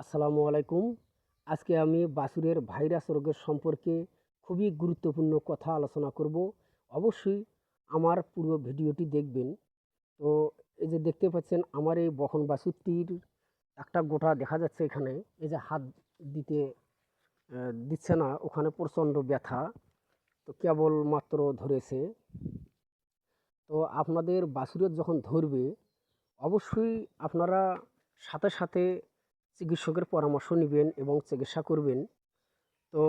আসসালামু আলাইকুম। আজকে আমি বাছুরের ভাইরাস রোগের সম্পর্কে খুবই গুরুত্বপূর্ণ কথা আলোচনা করব। অবশ্যই আমার পুরো ভিডিওটি দেখবেন। তো এই যে দেখতে পাচ্ছেন, আমার এই বখন বাছুরটির একটা গোটা দেখা যাচ্ছে এখানে। এই যে হাত দিতে দিচ্ছে না, ওখানে প্রচণ্ড ব্যথা। তো কেবল মাত্র ধরেছে। তো আপনাদের বাছুরের যখন ধরবে, অবশ্যই আপনারা সাথে সাথে চিকিৎসকের পরামর্শ নেবেন এবং চিকিৎসা করবেন। তো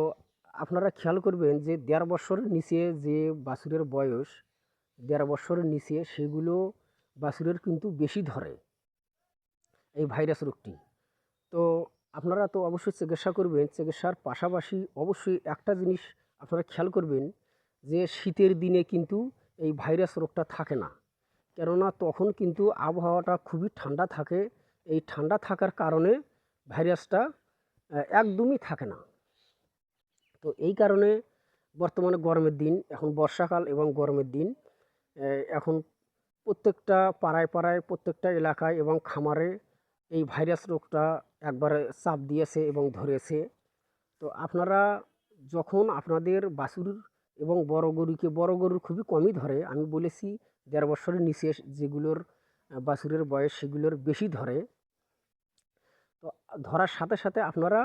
আপনারা খেয়াল করবেন যে দেড় বছরের নিচে যে বাছুরের বয়স, দেড় বছরের নিচে সেগুলো বাছুরের কিন্তু বেশি ধরে এই ভাইরাস রোগটি। তো আপনারা তো অবশ্যই চিকিৎসা করবেন, চিকিৎসার পাশাপাশি অবশ্যই একটা জিনিস আপনারা খেয়াল করবেন যে শীতের দিনে কিন্তু এই ভাইরাস রোগটা থাকে না। কেননা তখন কিন্তু আবহাওয়াটা খুবই ঠান্ডা থাকে, এই ঠান্ডা থাকার কারণে ভাইরাসটা একদমই থাকে না। তো এই কারণে বর্তমানে গরমের দিন, এখন বর্ষাকাল এবং গরমের দিন এখন প্রত্যেকটা পাড়ায় পাড়ায়, প্রত্যেকটা এলাকায় এবং খামারে এই ভাইরাস রোগটা একবারে চাপ দিয়েছে এবং ধরেছে। তো আপনারা যখন আপনাদের বাছুর এবং বড় গরুকে, বড় গরুর খুবই কমই ধরে, আমি বলেছি দেড় বছরের নিচে যেগুলোর বাছুরের বয়স সেগুলোর বেশি ধরে তো ধরার সাথে সাথে আপনারা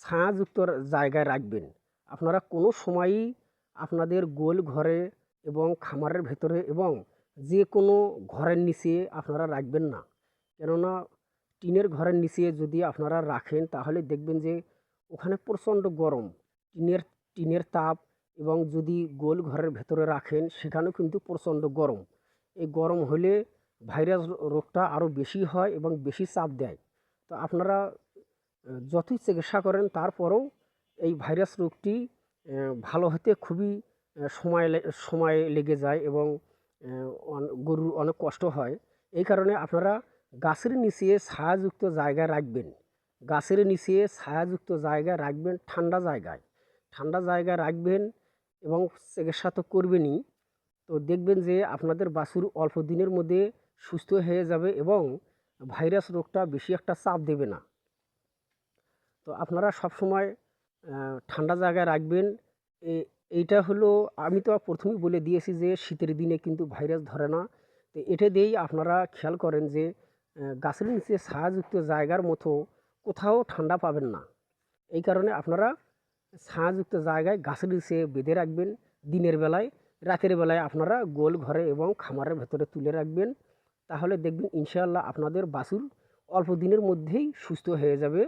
ছায়াযুক্ত জায়গায় রাখবেন। আপনারা কোনো সময়ই আপনাদের গোল ঘরে এবং খামারের ভেতরে এবং যে কোনো ঘরের নিচে আপনারা রাখবেন না। কেননা টিনের ঘরের নিচে যদি আপনারা রাখেন, তাহলে দেখবেন যে ওখানে প্রচণ্ড গরম। টিনের টিনের তাপ এবং যদি গোল ঘরের ভেতরে রাখেন, সেখানেও কিন্তু প্রচণ্ড গরম। এই গরম হলে ভাইরাস রোগটা আরও বেশি হয় এবং বেশি চাপ দেয়। তো আপনারা যতই চিকিৎসা করেন, তারপরেও এই ভাইরাস রোগটি ভালো হতে খুবই সময় সময় লেগে যায় এবং গরুর অনেক কষ্ট হয়। এই কারণে আপনারা গাছের নিচে ছায়াযুক্ত জায়গায় রাখবেন। গাছের নিচে ছায়াযুক্ত জায়গায় রাখবেন ঠান্ডা জায়গায়। ঠান্ডা জায়গায় রাখবেন এবং চিকিৎসা তো করবেনই। তো দেখবেন যে আপনাদের বাছুর অল্প দিনের মধ্যে সুস্থ হয়ে যাবে এবং ভাইরাস রোগটা বেশি একটা চাপ দেবে না। তো আপনারা সব সময় ঠান্ডা জায়গায় রাখবেন। এইটা হলো, আমি তো প্রথমেই বলে দিয়েছি যে শীতের দিনে কিন্তু ভাইরাস ধরে না। তো এটা দিয়েই আপনারা খেয়াল করেন যে গাছের নিচে ছায়াযুক্ত জায়গার মতো কোথাও ঠান্ডা পাবেন না। এই কারণে আপনারা ছায়াযুক্ত জায়গায় গাছের নিচে বেঁধে রাখবেন। দিনের বেলায়, রাতের বেলায় আপনারা গোল ঘরে এবং খামারের ভেতরে তুলে রাখবেন। তাহলে দেখবেন ইনশাআল্লাহ আপনাদের বাসুর অল্প দিনের মধ্যেই সুস্থ হয়ে যাবে।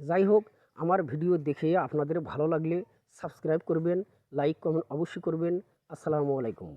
যাই হোক, আমার ভিডিও দেখে আপনাদের ভালো লাগলে সাবস্ক্রাইব করবেন, লাইক, কমেন্ট অবশ্যই করবেন। আসসালামু আলাইকুম।